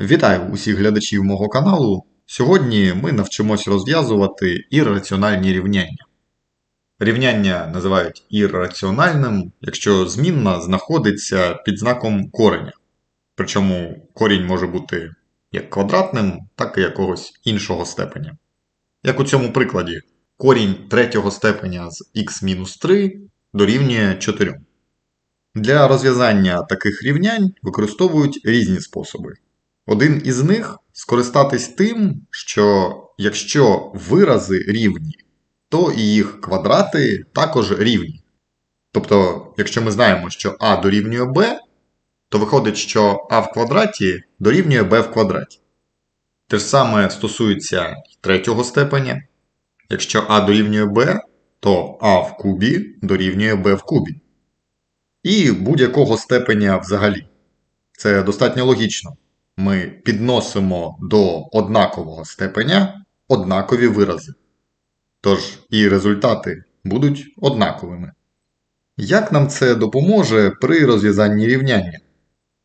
Вітаю усіх глядачів мого каналу. Сьогодні ми навчимось розв'язувати ірраціональні рівняння. Рівняння називають ірраціональним, якщо змінна знаходиться під знаком кореня. Причому корінь може бути як квадратним, так і якогось іншого степеня. Як у цьому прикладі, корінь третього степеня з х-3 дорівнює 4. Для розв'язання таких рівнянь використовують різні способи. Один із них скористатись тим, що якщо вирази рівні, то і їх квадрати також рівні. Тобто, якщо ми знаємо, що а дорівнює b, то виходить, що а в квадраті дорівнює b в квадраті. Те ж саме стосується третього степеня. Якщо а дорівнює b, то а в кубі дорівнює b в кубі. І будь-якого степеня взагалі. Це достатньо логічно. Ми підносимо до однакового степеня однакові вирази. Тож і результати будуть однаковими. Як нам це допоможе при розв'язанні рівняння?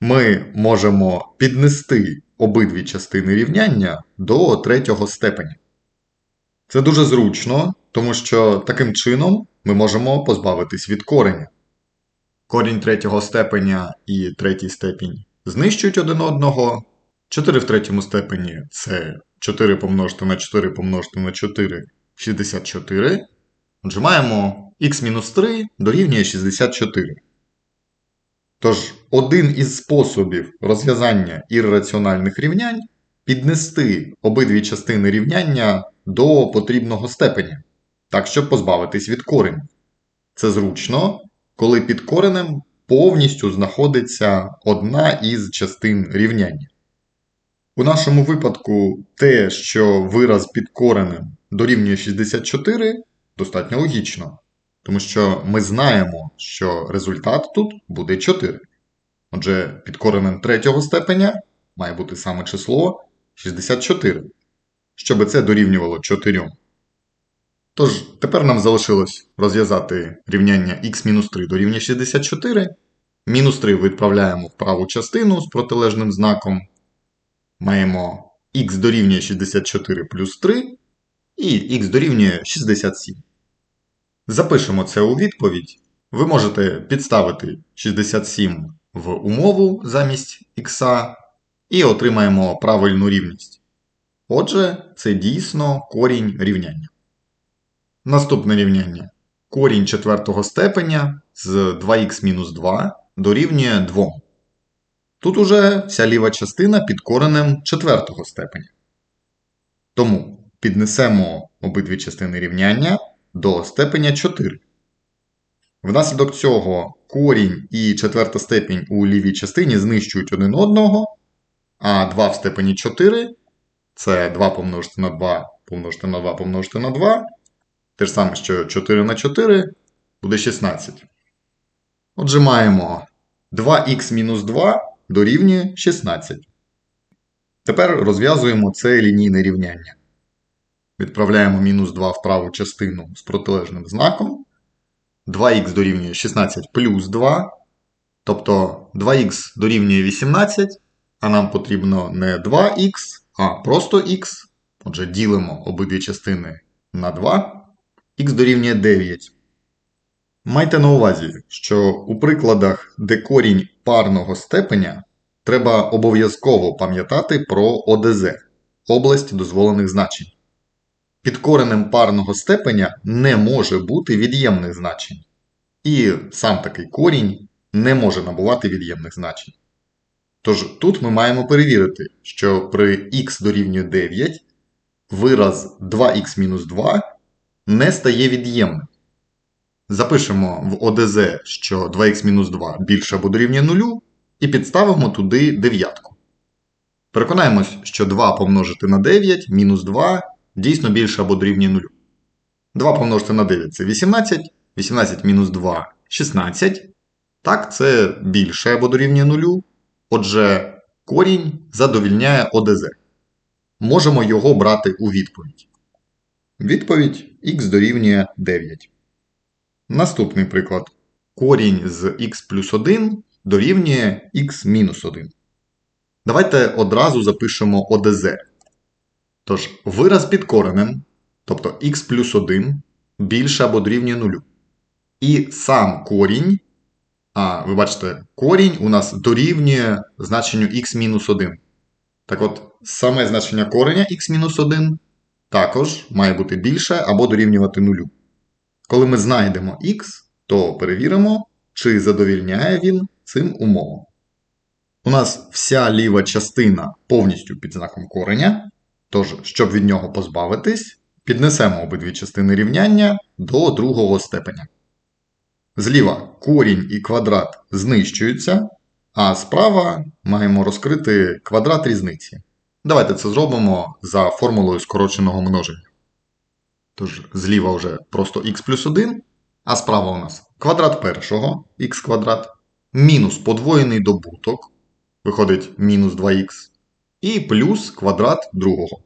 Ми можемо піднести обидві частини рівняння до третього степеня. Це дуже зручно, тому що таким чином ми можемо позбавитись від кореня. Корінь третього степеня і третій степінь знищують один одного. 4 в третьому степені це 4 помножити на 4 помножити на 4 64. Отже, маємо х-3 дорівнює 64. Тож, один із способів розв'язання ірраціональних рівнянь піднести обидві частини рівняння до потрібного степеня, так щоб позбавитись від кореню. Це зручно, коли під коренем повністю знаходиться одна із частин рівняння. У нашому випадку те, що вираз під коренем дорівнює 64, достатньо логічно, тому що ми знаємо, що результат тут буде 4. Отже, під коренем третього степеня має бути саме число 64, щоб це дорівнювало 4. Тож, тепер нам залишилось розв'язати рівняння х-3 дорівнює 64. Мінус 3 відправляємо в праву частину з протилежним знаком. Маємо х дорівнює 64 плюс 3 і х дорівнює 67. Запишемо це у відповідь. Ви можете підставити 67 в умову замість х і отримаємо правильну рівність. Отже, це дійсно корінь рівняння. Наступне рівняння. Корінь четвертого степеня з 2х-2 дорівнює 2. Тут уже вся ліва частина під коренем четвертого степеня. Тому піднесемо обидві частини рівняння до степеня 4. Внаслідок цього корінь і четверта степінь у лівій частині знищують один одного, а 2 в степені 4 це 2 помножити на 2 помножити на 2 помножити на 2. Те ж саме, що 4 на 4 буде 16. Отже, маємо 2х-2 дорівнює 16. Тепер розв'язуємо це лінійне рівняння. Відправляємо мінус 2 в праву частину з протилежним знаком. 2х дорівнює 16 плюс 2. Тобто 2х дорівнює 18, а нам потрібно не 2х, а просто х. Отже, ділимо обидві частини на 2. Х дорівнює 9. Майте на увазі, що у прикладах, де корінь парного степеня, треба обов'язково пам'ятати про ОДЗ область дозволених значень. Під коренем парного степеня не може бути від'ємних значень. І сам такий корінь не може набувати від'ємних значень. Тож тут ми маємо перевірити, що при х дорівнює 9 вираз 2х-2 не стає від'ємним. Запишемо в ОДЗ, що 2х-2 більше або дорівнює 0, і підставимо туди дев'ятку. Переконаємось, що 2 помножити на 9 мінус 2 дійсно більше або дорівнює 0. 2 помножити на 9 це 18, 18 мінус 2 16. Так, це більше або дорівнює 0. Отже, корінь задовільняє ОДЗ. Можемо його брати у відповідь. Відповідь х дорівнює 9. Наступний приклад. Корінь з х плюс 1 дорівнює х мінус 1. Давайте одразу запишемо ОДЗ. Тож, вираз під коренем, тобто х плюс 1 більше або дорівнює 0. І сам корінь, а ви бачите, корінь у нас дорівнює значенню х мінус 1. Так от, саме значення кореня х мінус 1 також має бути більше або дорівнювати 0. Коли ми знайдемо х, то перевіримо, чи задовільняє він цим умовам. У нас вся ліва частина повністю під знаком кореня, тож, щоб від нього позбавитись, піднесемо обидві частини рівняння до другого степеня. Зліва корінь і квадрат знищуються, а справа маємо розкрити квадрат різниці. Давайте це зробимо за формулою скороченого множення. Тож, зліва вже просто х плюс 1, а справа у нас квадрат першого х квадрат, мінус подвоєний добуток, виходить мінус 2х, і плюс квадрат другого.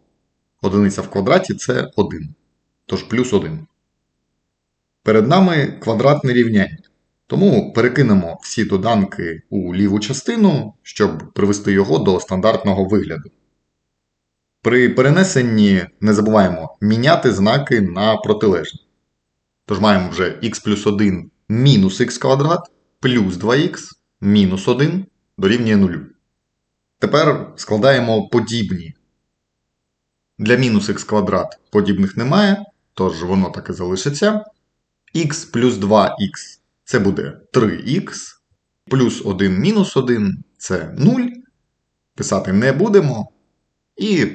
Одиниця в квадраті це 1. Тож плюс 1. Перед нами квадратне рівняння. Тому перекинемо всі доданки у ліву частину, щоб привести його до стандартного вигляду. При перенесенні не забуваємо міняти знаки на протилежні. Тож маємо вже х плюс 1 мінус х квадрат плюс 2х мінус 1 дорівнює 0. Тепер складаємо подібні. Для мінус х квадрат подібних немає, тож воно так і залишиться. х плюс 2х це буде 3х, плюс 1 мінус 1 це 0. Писати не будемо. І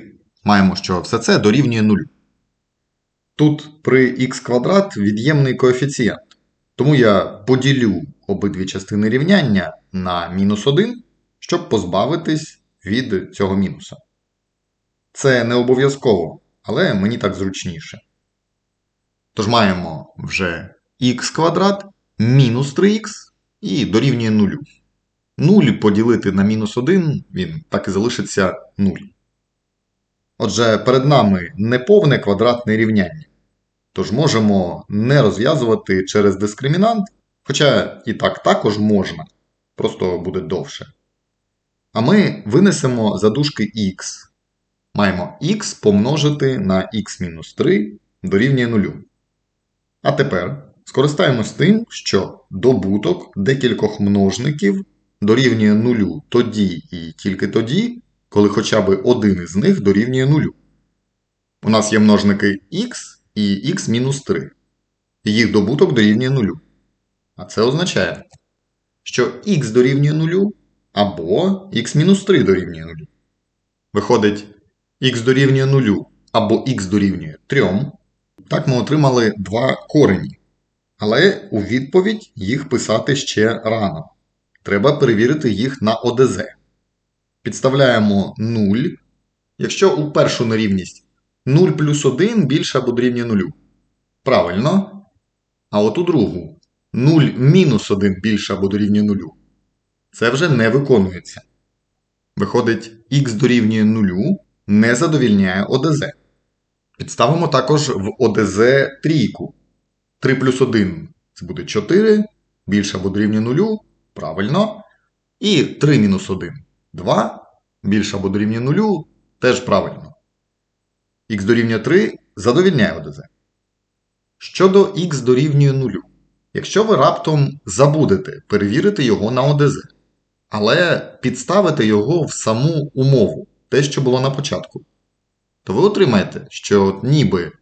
маємо, що все це дорівнює 0. Тут при х квадрат від'ємний коефіцієнт. Тому я поділю обидві частини рівняння на мінус 1, щоб позбавитись від цього мінуса. Це не обов'язково, але мені так зручніше. Тож маємо вже х квадрат мінус 3х і дорівнює 0. 0 поділити на мінус 1, він так і залишиться 0. Отже, перед нами неповне квадратне рівняння. Тож можемо не розв'язувати через дискримінант, хоча і так також можна, просто буде довше. А ми винесемо задушки х. Маємо х помножити на х-3 дорівнює 0. А тепер скористаємось тим, що добуток декількох множників дорівнює 0 тоді і тільки тоді, коли хоча б один із них дорівнює 0. У нас є множники х і х-3. Їх добуток дорівнює 0. А це означає, що х дорівнює 0 або х-3 дорівнює 0. Виходить, х дорівнює 0 або х дорівнює 3. Так ми отримали два корені. Але у відповідь їх писати ще рано. Треба перевірити їх на ОДЗ. Підставляємо 0. Якщо у першу нерівність 0 плюс 1 більше або дорівнює 0. Правильно. А от у другу 0 мінус 1 більше або дорівнює 0. Це вже не виконується. Виходить, х дорівнює 0 не задовільняє ОДЗ. Підставимо також в ОДЗ трійку. 3 плюс 1 це буде 4, більше або дорівнює 0. Правильно. І 3 мінус 1 2, більше або дорівнює 0, теж правильно. Х дорівнює 3 задовільняє ОДЗ. Щодо х дорівнює 0. Якщо ви раптом забудете перевірити його на ОДЗ, але підставите його в саму умову, те, що було на початку, то ви отримаєте, що ніби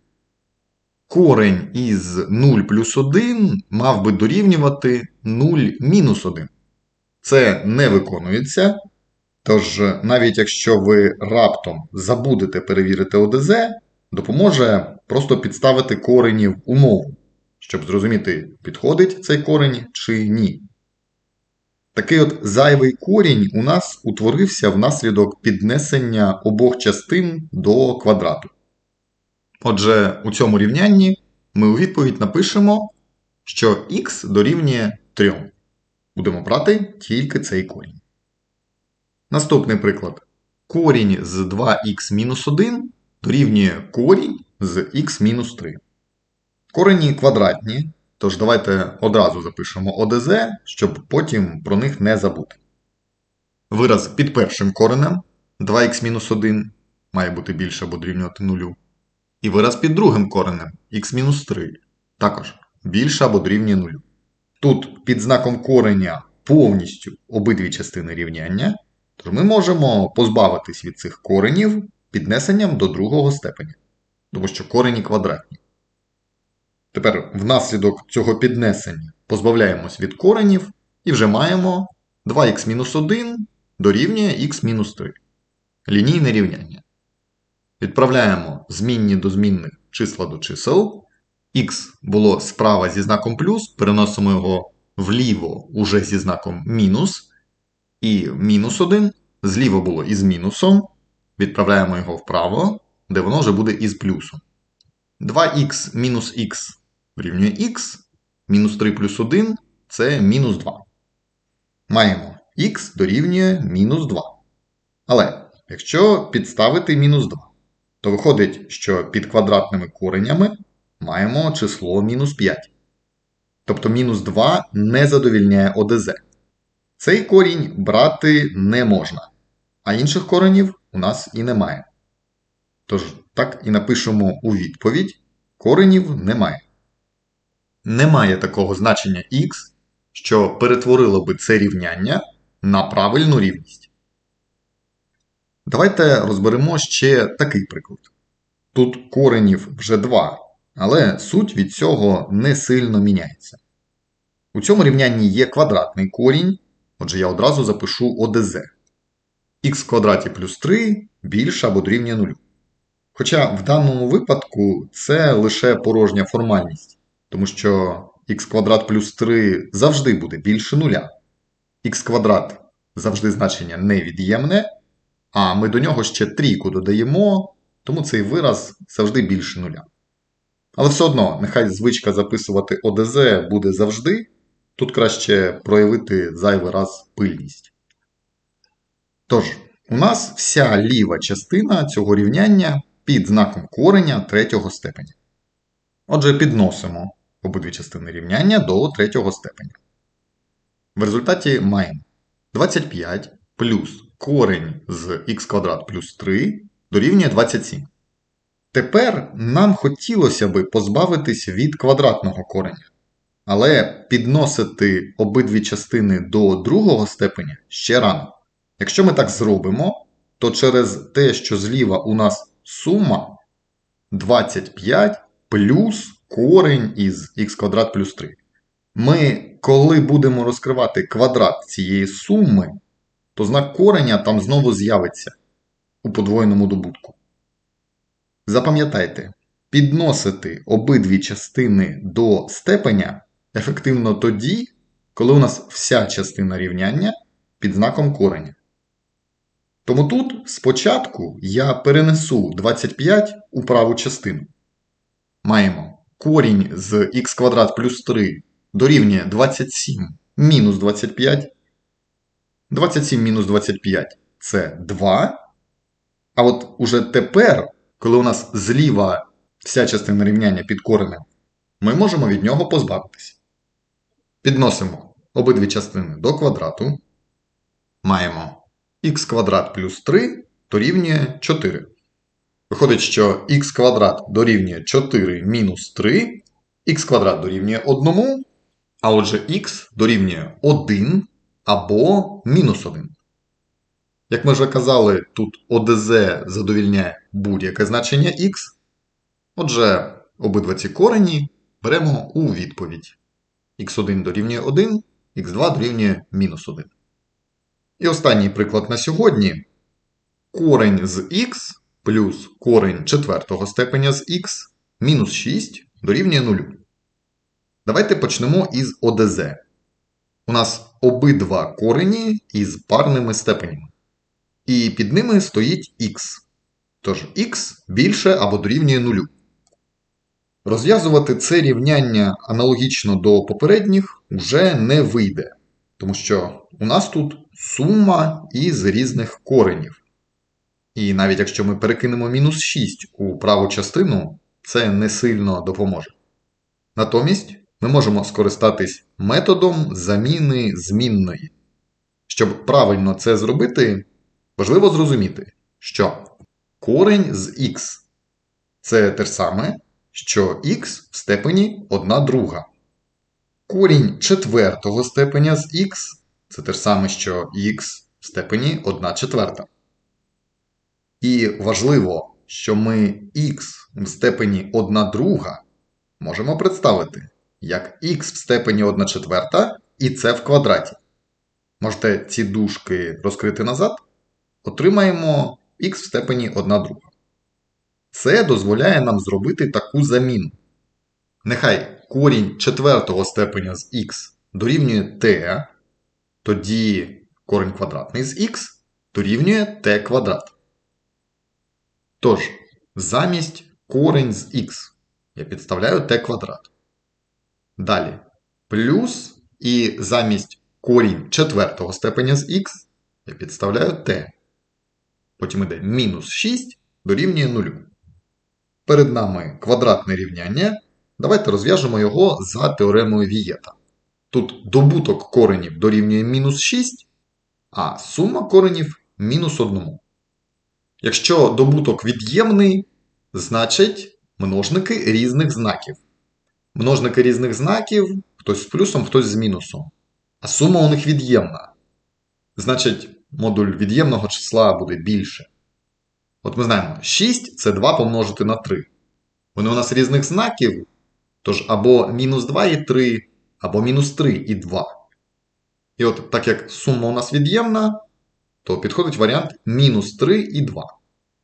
корень із 0 плюс 1 мав би дорівнювати 0 мінус 1. Це не виконується. Тож, навіть якщо ви раптом забудете перевірити ОДЗ, допоможе просто підставити корені в умову, щоб зрозуміти, підходить цей корень чи ні. Такий от зайвий корінь у нас утворився внаслідок піднесення обох частин до квадрату. Отже, у цьому рівнянні ми у відповідь напишемо, що х дорівнює 3. Будемо брати тільки цей корінь. Наступний приклад. Корінь з 2х-1 дорівнює корінь з х-3. Корені квадратні, тож давайте одразу запишемо ОДЗ, щоб потім про них не забути. Вираз під першим коренем 2х-1 має бути більше або дорівнювати 0. І вираз під другим коренем х-3 також більше або дорівнює 0. Тут під знаком кореня повністю обидві частини рівняння, тож ми можемо позбавитись від цих коренів піднесенням до другого степеня, тому що корені квадратні. Тепер внаслідок цього піднесення позбавляємось від коренів і вже маємо 2х-1 дорівнює х-3. Лінійне рівняння. Відправляємо змінні до змінних числа до чисел. Х було справа зі знаком плюс, переносимо його вліво уже зі знаком мінус. І мінус 1 зліво було із мінусом. Відправляємо його вправо, де воно вже буде із плюсом. 2х мінус х рівнює х, мінус 3 плюс 1 це мінус 2. Маємо х дорівнює мінус 2. Але якщо підставити мінус 2, то виходить, що під квадратними коренями маємо число мінус 5. Тобто мінус 2 не задовільняє ОДЗ. Цей корінь брати не можна, а інших коренів у нас і немає. Тож, так і напишемо у відповідь: коренів немає. Немає такого значення х, що перетворило би це рівняння на правильну рівність. Давайте розберемо ще такий приклад. Тут коренів вже 2, але суть від цього не сильно міняється. У цьому рівнянні є квадратний корінь, отже, я одразу запишу ОДЗ. х квадраті плюс 3 більше або дорівнює 0. Хоча в даному випадку це лише порожня формальність, тому що х квадрат плюс 3 завжди буде більше нуля. х квадрат завжди значення невід'ємне, а ми до нього ще трійку додаємо, тому цей вираз завжди більше нуля. Але все одно, нехай звичка записувати ОДЗ буде завжди, тут краще проявити зайвий раз пильність. Тож, у нас вся ліва частина цього рівняння під знаком кореня третього степеня. Отже, підносимо обидві частини рівняння до третього степеня. В результаті маємо 25 плюс корень з х квадрат плюс 3 дорівнює 27. Тепер нам хотілося би позбавитись від квадратного кореня. Але підносити обидві частини до другого степеня ще рано. Якщо ми так зробимо, то через те, що зліва у нас сума 25 плюс корень із х квадрат плюс 3. Ми, коли будемо розкривати квадрат цієї суми, то знак кореня там знову з'явиться у подвоєному добутку. Запам'ятайте, підносити обидві частини до степеня ефективно тоді, коли у нас вся частина рівняння під знаком кореня. Тому тут спочатку я перенесу 25 у праву частину. Маємо корінь з х квадрат плюс 3 дорівнює 27 мінус 25. 27 мінус 25 це 2. А от уже тепер, коли у нас зліва вся частина рівняння під коренем, ми можемо від нього позбавитися. Підносимо обидві частини до квадрату. Маємо х квадрат плюс 3 дорівнює 4. Виходить, що х квадрат дорівнює 4 мінус 3, х квадрат дорівнює 1, а отже х дорівнює 1 або мінус 1. Як ми вже казали, тут ОДЗ задовільняє будь-яке значення х. Отже, обидва ці корені беремо у відповідь. Х1 дорівнює 1, х2 дорівнює мінус 1. І останній приклад на сьогодні. Корень з х плюс корень четвертого степеня з х мінус 6 дорівнює 0. Давайте почнемо із ОДЗ. У нас обидва корені із парними степенями. І під ними стоїть х. Тож х більше або дорівнює 0. Розв'язувати це рівняння аналогічно до попередніх вже не вийде, тому що у нас тут сума із різних коренів. І навіть якщо ми перекинемо мінус 6 у праву частину, це не сильно допоможе. Натомість ми можемо скористатись методом заміни змінної. Щоб правильно це зробити, важливо зрозуміти, що корень з х це те ж саме, що х в степені 1 друга. Корінь четвертого степеня з х це те ж саме, що х в степені 1 четверта. І важливо, що ми х в степені 1 друга можемо представити як х в степені 1 четверта і це в квадраті. Можете ці дужки розкрити назад, отримаємо х в степені 1 друга. Це дозволяє нам зробити таку заміну. Нехай корінь четвертого степеня з х дорівнює t, тоді корінь квадратний з х дорівнює t квадрат. Тож, замість корінь з х я підставляю t квадрат. Далі плюс і замість корінь четвертого степеня з х я підставляю t. Потім йде мінус 6 дорівнює 0. Перед нами квадратне рівняння. Давайте розв'яжемо його за теоремою Вієта. Тут добуток коренів дорівнює мінус 6, а сума коренів мінус 1. Якщо добуток від'ємний, значить множники різних знаків. Множники різних знаків хтось з плюсом, хтось з мінусом. А сума у них від'ємна. Значить, модуль від'ємного числа буде більше. От ми знаємо, 6 це 2 помножити на 3. Вони у нас різних знаків, тож або мінус 2 і 3, або мінус 3 і 2. І от так як сума у нас від'ємна, то підходить варіант мінус 3 і 2.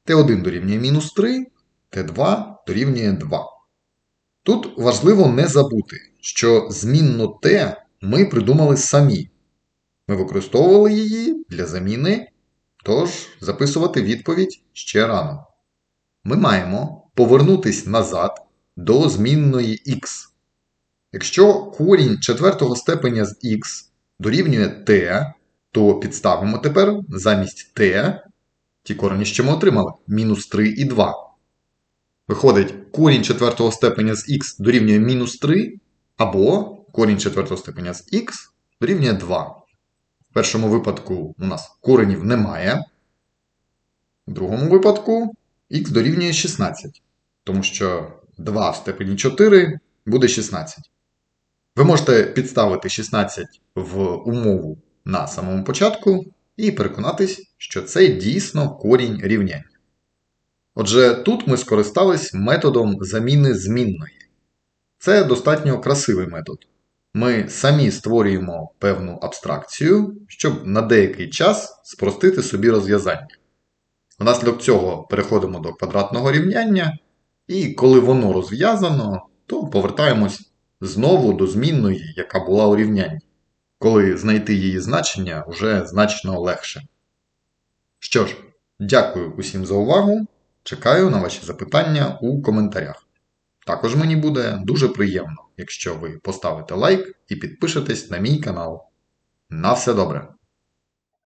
Т1 дорівнює мінус 3, Т2 дорівнює 2. Тут важливо не забути, що змінну Т ми придумали самі. Ми використовували її для заміни, тож записувати відповідь ще рано. Ми маємо повернутись назад до змінної х. Якщо корінь четвертого степеня з х дорівнює t, то підставимо тепер замість t ті корені, що ми отримали, мінус 3 і 2. Виходить, корінь четвертого степеня з х дорівнює мінус 3, або корінь четвертого степеня з х дорівнює 2. В першому випадку у нас коренів немає. В другому випадку х дорівнює 16, тому що 2 в степені 4 буде 16. Ви можете підставити 16 в умову на самому початку і переконатись, що це дійсно корінь рівняння. Отже, тут ми скористались методом заміни змінної. Це достатньо красивий метод. Ми самі створюємо певну абстракцію, щоб на деякий час спростити собі розв'язання. Внаслідок цього переходимо до квадратного рівняння, і коли воно розв'язано, то повертаємось знову до змінної, яка була у рівнянні, коли знайти її значення вже значно легше. Що ж, дякую усім за увагу. Чекаю на ваші запитання у коментарях. Також мені буде дуже приємно, якщо ви поставите лайк і підпишетесь на мій канал. На все добре!